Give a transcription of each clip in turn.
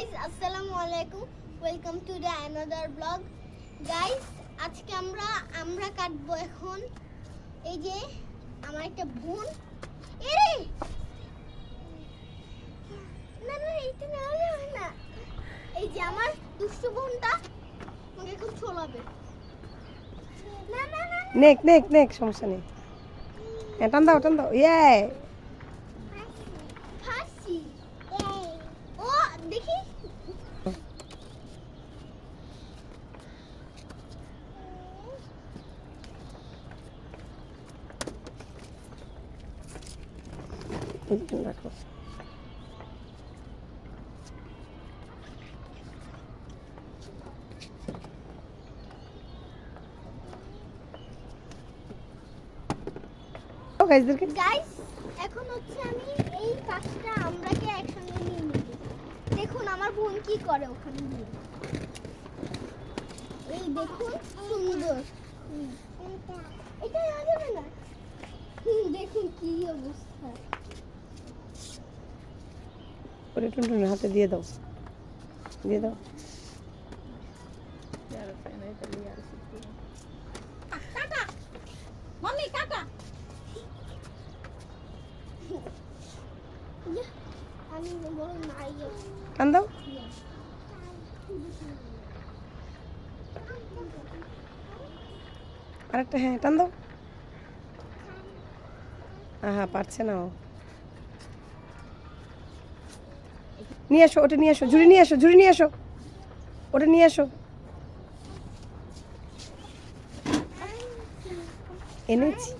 Guys আসসালামু আলাইকুম। Welcome to the another blog guys আজকে আমরা আমরা কাটবো এখন এই যে আমার একটা বোন। এরে না না, এইটা যাবে না। এই যে আমার দুষ্টু বোনটা আমাকে এখন ছোলাবে। না না না। নেক নেক নেক, সমস্যা নেই। হ্যাঁ টান দাও টান দাও। ইয়ে ফাঁসি ও দেখি রাখো ও গাইজদেরকে গাইস এখন হচ্ছে আমি এই পাঁচটা আমরাকে একসঙ্গে নিয়ে নিব। দেখুন, আমার বোন কি করে ওখানে গিয়ে এই দেখুন, সুন্দর। এটা নেওয়া যাবে না। দেখুন কি অবস্থা। ওরে টুনটুনের হাতে দিয়ে দাও। দিয়ে দাও। টান দাও। আরেকটা হ্যাঁ টান দাও। আহা, পারছে না ও। নিয়ে আসো ওটা নিয়ে আসো ঝুড়ি নিয়ে আসো ঝুড়ি নিয়ে আসো ওটা নিয়ে আসো এনেছি।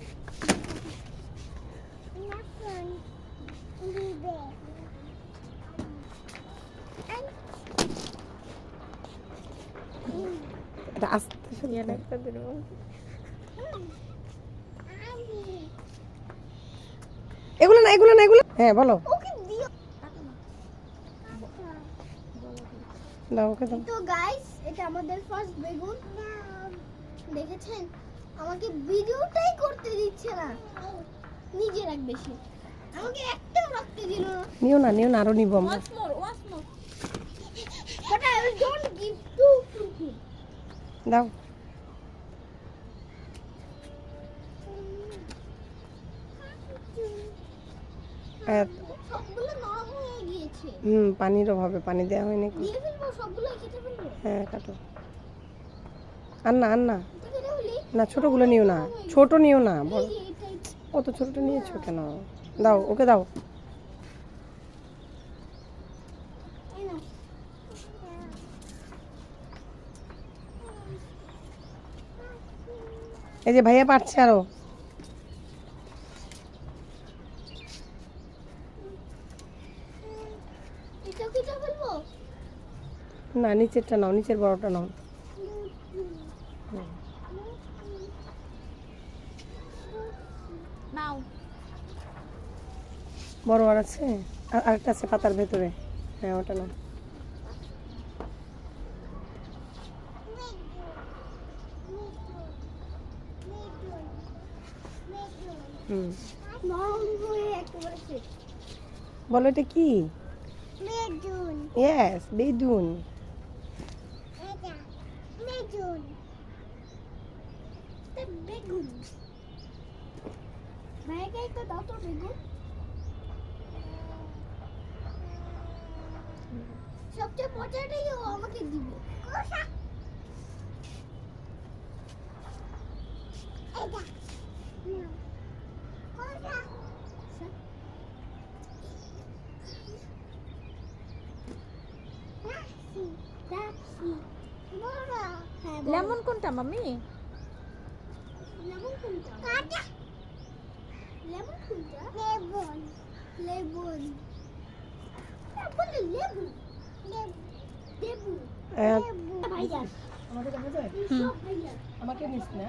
এগুলো না এগুলো না এগুলো হ্যাঁ বলো ওকে দিও দাও ওকে দাও। তো গাইস এটা আমাদের ফার্স্ট বেগুন। দেখেছেন? আমাকে ভিডিওটাই করতে দিচ্ছে না। নিজে রাখবে সে আমাকে একটাও রাখতে দিল না। নিও না নিও না আরও নিবো আমরা। But I don't give to to দাও। হুম পানির অভাবে পানি দেওয়া হয়নি। দিয়ে হ্যাঁ কাটো। আর না আর না না ছোটগুলো নিও না। ছোট নিও না বড়। অত ছোটটা নিয়েছো কেন? দাও ওকে দাও। এই যে ভাইয়া পারছে আরও। ফেলব না নিচেরটা নাও নিচের বড়টা নাও। বড় আর আছে? আর আরেকটা আছে পাতার ভেতরে। হ্যাঁ ওটা নাও। বলো এটা কি? বেগুন ইয়েস বেদুন বেগুন। বেগুন। ভাইকে একটা দাও তো বেগুন। সবচেয়ে মজাটাই ও আমাকে দিবে। এটা লেমন কোনটা মামি লেমন কোনটা? কাটা লেমন কোনটা? লেবন লেবন। লেবু লেবু আমাকে নিস না